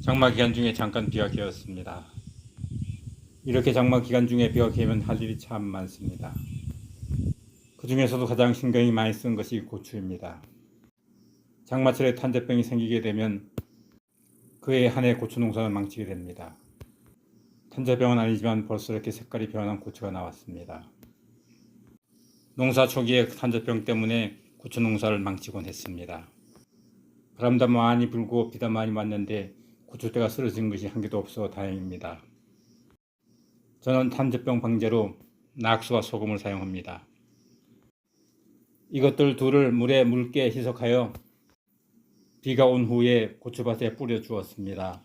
장마 기간 중에 잠깐 비가 개었습니다. 이렇게 장마 기간 중에 비가 개면 할 일이 참 많습니다. 그 중에서도 가장 신경이 많이 쓴 것이 고추입니다. 장마철에 탄저병이 생기게 되면 그해 한 해 고추 농사는 망치게 됩니다. 탄저병은 아니지만 벌써 이렇게 색깔이 변한 고추가 나왔습니다. 농사 초기에 탄저병 때문에 고추 농사를 망치곤 했습니다. 바람도 많이 불고 비도 많이 왔는데 고추대가 쓰러진 것이 한 개도 없어 다행입니다. 저는 탄저병 방제로 낙수와 소금을 사용합니다. 이것들 둘을 물에 묽게 희석하여 비가 온 후에 고추밭에 뿌려 주었습니다.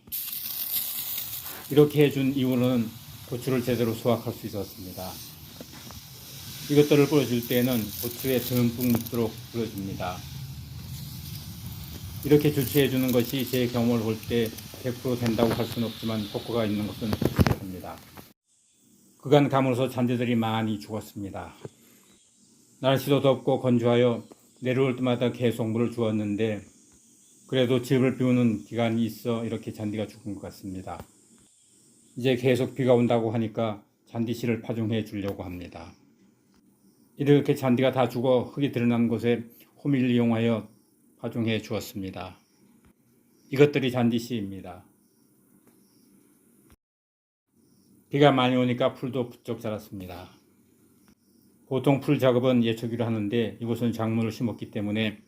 이렇게 해준 이유는 고추를 제대로 수확할 수 있었습니다. 이것들을 뿌려줄 때에는 고추에 듬뿍 묻도록 뿌려줍니다. 이렇게 조치해 주는 것이 제 경험을 볼때 100% 된다고 할 수는 없지만 효과가 있는 것은 확실합니다. 그간 가물어서 잔디들이 많이 죽었습니다. 날씨도 덥고 건조하여 내려올 때마다 계속 물을 주었는데 그래도 집을 비우는 기간이 있어 이렇게 잔디가 죽은 것 같습니다. 이제 계속 비가 온다고 하니까 잔디실을 파종해 주려고 합니다. 이렇게 잔디가 다 죽어 흙이 드러난 곳에 호미를 이용하여 파종해 주었습니다. 이것들이 잔디씨입니다. 비가 많이 오니까 풀도 부쩍 자랐습니다. 보통 풀 작업은 예초기로 하는데 이곳은 작물을 심었기 때문에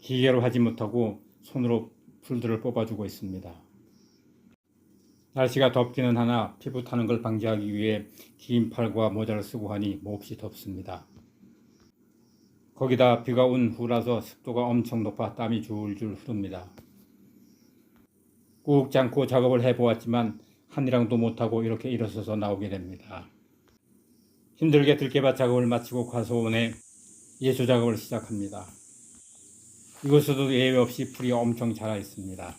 기계로 하지 못하고 손으로 풀들을 뽑아주고 있습니다. 날씨가 덥기는 하나 피부 타는 걸 방지하기 위해 긴 팔과 모자를 쓰고 하니 몹시 덥습니다. 거기다 비가 온 후라서 습도가 엄청 높아 땀이 줄줄 흐릅니다. 꾹 참고 작업을 해보았지만 한이랑도 못하고 이렇게 일어서서 나오게 됩니다. 힘들게 들깨밭 작업을 마치고 과소원에 예초 작업을 시작합니다. 이곳에도 예외 없이 풀이 엄청 자라 있습니다.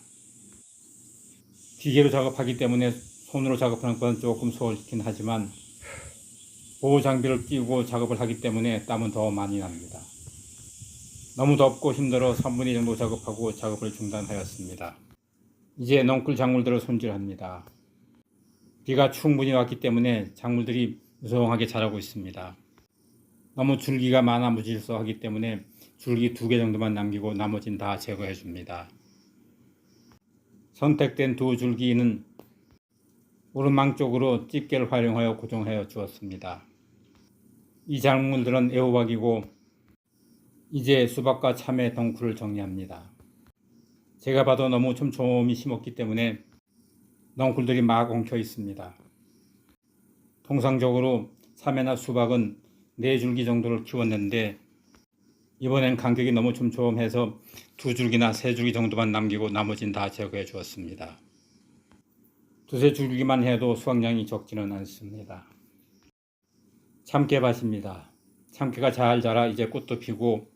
기계로 작업하기 때문에 손으로 작업하는 것은 조금 수월하긴 하지만 보호 장비를 끼고 작업을 하기 때문에 땀은 더 많이 납니다. 너무 덥고 힘들어 3분의 2 정도 작업하고 작업을 중단하였습니다. 이제 넝쿨 작물들을 손질합니다. 비가 충분히 왔기 때문에 작물들이 무성하게 자라고 있습니다. 너무 줄기가 많아 무질서하기 때문에 줄기 두 개 정도만 남기고 나머지는 다 제거해 줍니다. 선택된 두 줄기는 오른망 쪽으로 집게를 활용하여 고정하여 주었습니다. 이 작물들은 애호박이고 이제 수박과 참외 덩쿨을 정리합니다. 제가 봐도 너무 촘촘히 심었기 때문에 넝쿨들이 막 엉켜 있습니다. 통상적으로 참외나 수박은 네 줄기 정도를 키웠는데 이번엔 간격이 너무 촘촘해서 두 줄기나 세 줄기 정도만 남기고 나머지는 다 제거해 주었습니다. 두세 줄기만 해도 수확량이 적지는 않습니다. 참깨밭입니다. 참깨가 잘 자라 이제 꽃도 피고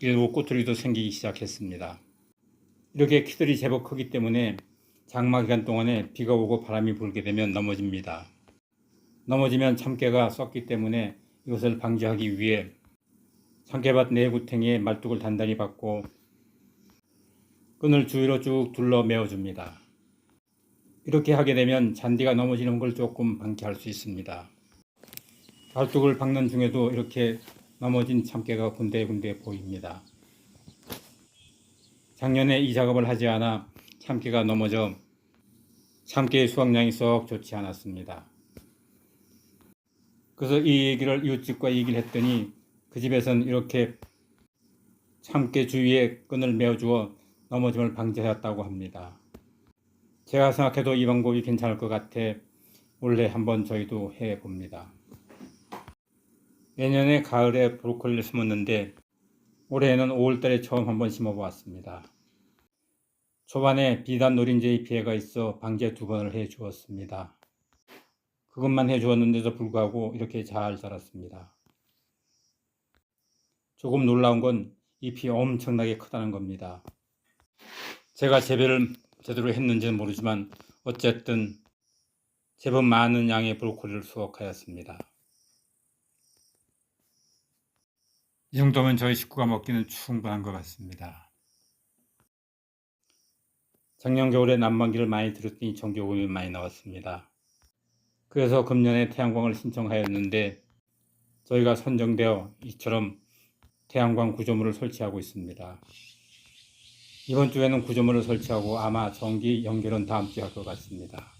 일부 꼬투리도 생기기 시작했습니다. 이렇게 키들이 제법 크기 때문에 장마 기간 동안에 비가 오고 바람이 불게 되면 넘어집니다. 넘어지면 참깨가 썩기 때문에 이것을 방지하기 위해 참깨밭 내구탱이에 말뚝을 단단히 박고 끈을 주위로 쭉 둘러 메어줍니다. 이렇게 하게 되면 잔디가 넘어지는 걸 조금 방지할 수 있습니다. 말뚝을 박는 중에도 이렇게 넘어진 참깨가 군데군데 보입니다. 작년에 이 작업을 하지 않아 참깨가 넘어져 참깨의 수확량이 썩 좋지 않았습니다. 그래서 이 얘기를 이웃집과 얘기를 했더니 그 집에서는 이렇게 참깨 주위에 끈을 메어주어 넘어짐을 방지하였다고 합니다. 제가 생각해도 이 방법이 괜찮을 것 같아 원래 한번 저희도 해봅니다. 내년에 가을에 브로콜리를 심었는데 올해에는 5월달에 처음 한번 심어보았습니다. 초반에 비단 노린재의 피해가 있어 방제 두 번을 해 주었습니다. 그것만 해 주었는데도 불구하고 이렇게 잘 자랐습니다. 조금 놀라운 건 잎이 엄청나게 크다는 겁니다. 제가 재배를 제대로 했는지는 모르지만 어쨌든 제법 많은 양의 브로콜리를 수확하였습니다. 이 정도면 저희 식구가 먹기는 충분한 것 같습니다. 작년 겨울에 난방기를 많이 들었더니 전기요금이 많이 나왔습니다. 그래서 금년에 태양광을 신청하였는데 저희가 선정되어 이처럼 태양광 구조물을 설치하고 있습니다. 이번 주에는 구조물을 설치하고 아마 전기 연결은 다음 주에 할 것 같습니다.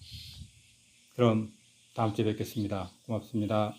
그럼 다음 주에 뵙겠습니다. 고맙습니다.